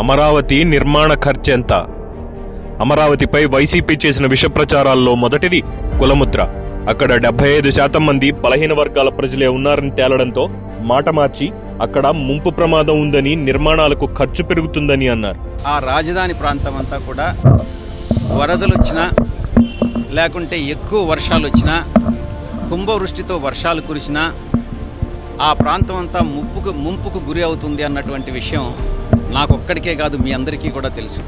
అమరావతి నిర్మాణ ఖర్చెంత. అమరావతిపై వైసీపీ చేసిన విష ప్రచారాల్లో మొదటిది కులముద్ర. అక్కడ డెబ్బై ఐదు శాతం మంది బలహీన వర్గాల ప్రజలే ఉన్నారని తేలడంతో మాట మార్చి అక్కడ ముంపు ప్రమాదం ఉందని నిర్మాణాలకు ఖర్చు పెరుగుతుందని అన్నారు. ఆ రాజధాని ప్రాంతం అంతా కూడా వరదలు వచ్చినా లేకుంటే ఎక్కువ వర్షాలు వచ్చినా కుంభవృష్టితో వర్షాలు కురిసినా ఆ ప్రాంతం అంతా ముప్పుకు ముంపుకు గురి అవుతుంది అన్నటువంటి విషయం నాకొక్కడికే కాదు మీ అందరికీ కూడా తెలుసు.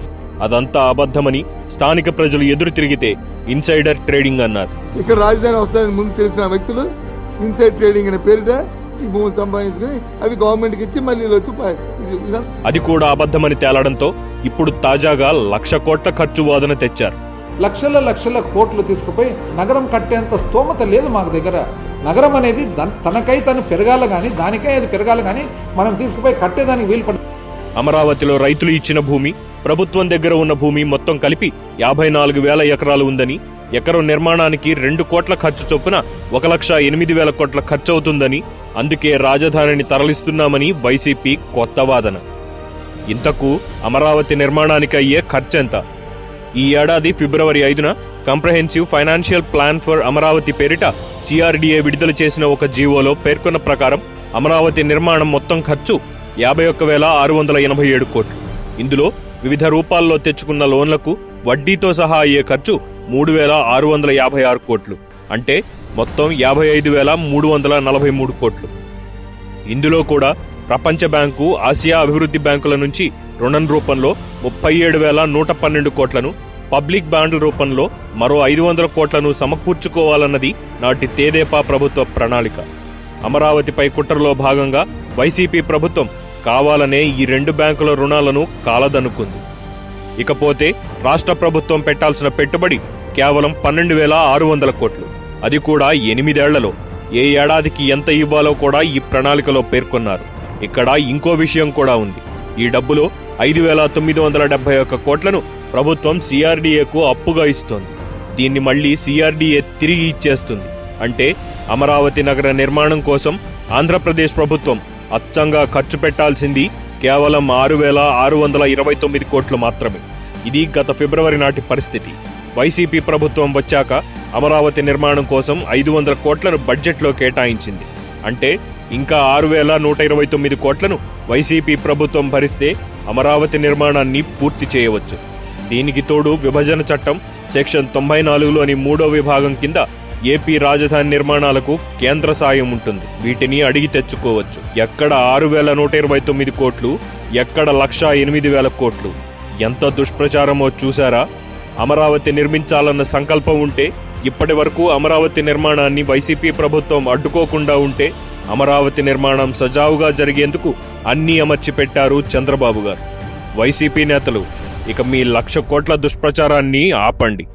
అదంతా అబద్ధమని స్థానిక ప్రజలు ఎదురు తిరిగితే ఇన్సైడర్ ట్రేడింగ్ అన్నారు. ఇక్కడ రాజధాని వస్తుందని ముందు తెలిసిన వ్యక్తులు ఇన్సైడ్ ట్రేడింగ్ అనే పేరిట ఈ భూములు సంపాదించుకుని అవి గవర్నమెంట్కి ఇచ్చి మళ్ళీ వచ్చి అది కూడా అబద్ధమని తేలడంతో ఇప్పుడు తాజాగా లక్ష కోట్ల ఖర్చు వాదన తెచ్చారు. లక్షల లక్షల కోట్లు తీసుకుపోయి నగరం కట్టేంత స్తోమత లేదు మాకు దగ్గర. నగరం అనేది తనకై తను పెరగాల కానీ దానికై అది పెరగాల కానీ మనం తీసుకుపోయి కట్టేదానికి వీలు పడ అమరావతిలో రైతులు ఇచ్చిన భూమి ప్రభుత్వం దగ్గర ఉన్న భూమి మొత్తం కలిపి యాభై నాలుగు వేల ఎకరాలు ఉందని ఎకరం నిర్మాణానికి రెండు కోట్ల ఖర్చు చొప్పున ఒక లక్ష ఎనిమిది వేల కోట్ల ఖర్చు అవుతుందని అందుకే రాజధానిని తరలిస్తున్నామని వైసీపీ కొత్త వాదన. ఇంతకు అమరావతి నిర్మాణానికి అయ్యే ఖర్చెంత? ఈ ఏడాది ఫిబ్రవరి ఐదున comprehensive financial plan for Amaravati పేరిట సిఆర్డీఏ విడుదల చేసిన ఒక జీవోలో పేర్కొన్న ప్రకారం అమరావతి నిర్మాణం మొత్తం ఖర్చు యాభై ఒక్క వేల ఆరు వందల ఎనభై ఏడు కోట్లు. ఇందులో వివిధ రూపాల్లో తెచ్చుకున్న లోన్లకు వడ్డీతో సహా అయ్యే ఖర్చు మూడు వేల ఆరు వందల యాభై ఆరు కోట్లు. అంటే మొత్తం యాభై ఐదు వేల మూడు వందల నలభై మూడు కోట్లు. ఇందులో కూడా ప్రపంచ బ్యాంకు ఆసియా అభివృద్ధి బ్యాంకుల నుంచి రుణం రూపంలో ముప్పై ఏడు వేల నూట పన్నెండు కోట్లను పబ్లిక్ బాండ్ల రూపంలో మరో ఐదు వందల కోట్లను సమకూర్చుకోవాలన్నది నాటి తేదేపా ప్రభుత్వ ప్రణాళిక. అమరావతిపై కుట్రలో భాగంగా వైసీపీ ప్రభుత్వం కావాలనే ఈ రెండు బ్యాంకుల రుణాలను కాలదనుకుంది. ఇకపోతే రాష్ట్ర ప్రభుత్వం పెట్టాల్సిన పెట్టుబడి కేవలం పన్నెండు వేల ఆరు వందల కోట్లు. అది కూడా ఎనిమిదేళ్ళలో. ఏ ఏడాదికి ఎంత ఇవ్వాలో కూడా ఈ ప్రణాళికలో పేర్కొన్నారు. ఇక్కడ ఇంకో విషయం కూడా ఉంది. ఈ డబ్బులో ఐదు వేల తొమ్మిది వందల డెబ్బై ఒక్క కోట్లను ప్రభుత్వం సిఆర్డీఏకు అప్పుగా ఇస్తోంది. దీన్ని మళ్ళీ సిఆర్డీఏ తిరిగి ఇచ్చేస్తుంది. అంటే అమరావతి నగర నిర్మాణం కోసం ఆంధ్రప్రదేశ్ ప్రభుత్వం అచ్చంగా ఖర్చు పెట్టాల్సింది కేవలం ఆరు వేల ఆరు వందల ఇరవై తొమ్మిది కోట్లు మాత్రమే. ఇది గత ఫిబ్రవరి నాటి పరిస్థితి. వైసీపీ ప్రభుత్వం వచ్చాక అమరావతి నిర్మాణం కోసం ఐదు వందల కోట్లను బడ్జెట్లో కేటాయించింది. అంటే ఇంకా ఆరు వేల నూట ఇరవై తొమ్మిది కోట్లను వైసీపీ ప్రభుత్వం భరిస్తే అమరావతి నిర్మాణాన్ని పూర్తి చేయవచ్చు. దీనికి తోడు విభజన చట్టం సెక్షన్ తొంభై నాలుగులోని మూడో విభాగం కింద ఏపీ రాజధాని నిర్మాణాలకు కేంద్ర సాయం ఉంటుంది. వీటిని అడిగి తెచ్చుకోవచ్చు. ఎక్కడ ఆరు వేల నూట ఇరవై తొమ్మిది కోట్లు ఎక్కడ లక్ష ఎనిమిది వేల కోట్లు? ఎంత దుష్ప్రచారమో చూసారా అమరావతి నిర్మించాలన్న సంకల్పం ఉంటే ఇప్పటి వరకు అమరావతి నిర్మాణాన్ని వైసీపీ ప్రభుత్వం అడ్డుకోకుండా ఉంటే అమరావతి నిర్మాణం సజావుగా జరిగేందుకు అన్నీ అమర్చి పెట్టారు చంద్రబాబు గారు. వైసీపీ నేతలు ఇక మీ లక్ష కోట్ల దుష్ప్రచారాన్ని ఆపండి.